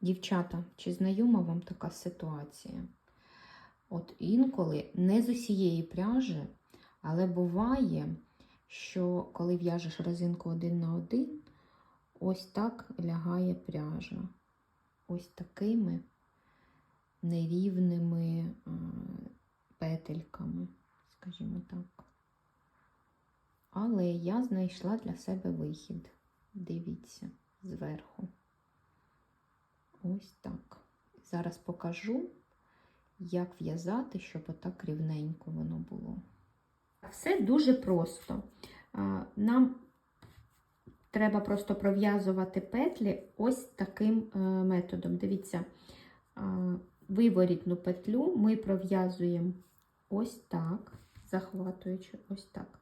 Дівчата, чи знайома вам така ситуація? От інколи не з усієї пряжі, але буває, що коли в'яжеш резинку один на один, ось так лягає пряжа. Ось такими нерівними е, петельками, скажімо так. Але я знайшла для себе вихід. Дивіться зверху. Ось так. Зараз покажу, як в'язати, щоб отак рівненько воно було. Все дуже просто. Нам треба просто пров'язувати петлі ось таким е, методом. Дивіться, виворітну петлю ми пров'язуємо ось так, захватуючи ось так.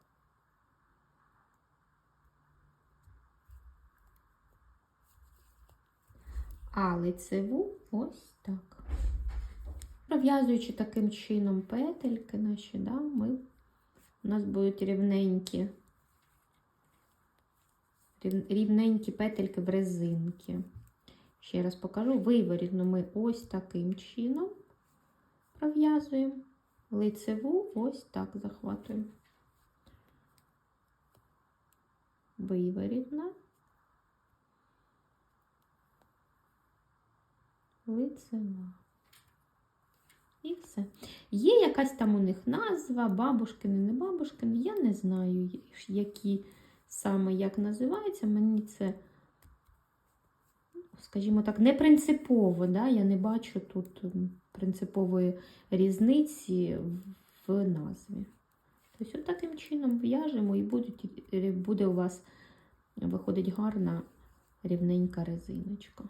А лицеву ось так. Пров'язуючи таким чином петельки наші, да, ми, у нас будуть рівненькі, рівненькі петельки в резинки. Ще раз покажу, виворітну ми ось таким чином пров'язуємо, лицеву ось так захватуємо. Виворітна. Лицева. І все. Є якась там у них назва, бабушкини, не бабушкини. Я не знаю, які саме як називаються. Мені це, скажімо так, не принципово. Да? Я не бачу тут принципової різниці в назві. Тобто, таким чином в'яжемо і будуть, буде у вас виходить гарна рівненька резиночка.